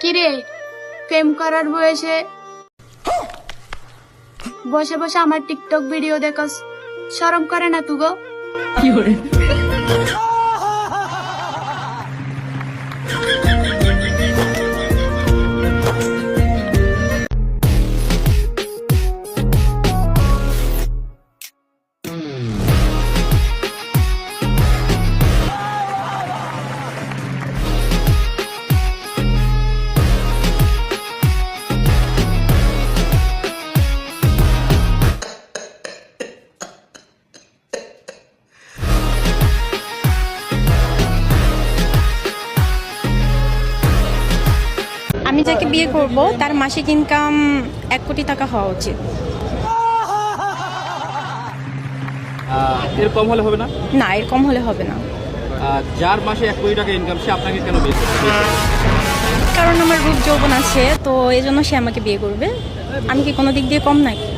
কিরে প্রেম করার বয়সে বসে বসে আমার টিকটক ভিডিও দেখাস। শরম করে না তুগো। আমি যাকে বিয়ে করব তার মাসিক ইনকাম এক কোটি টাকা হওয়া উচিত। এর কম হলে হবে না? না এর কম হলে হবে না। যার মাসে এক কোটি টাকা ইনকাম সে আপনাকে কেন বিয়ে করবে? কারণ আমার রূপ যৌবন আছে তো এই জন্য সে আমাকে বিয়ে করবে। আমি কি কোনো দিক দিয়ে কম নাকি?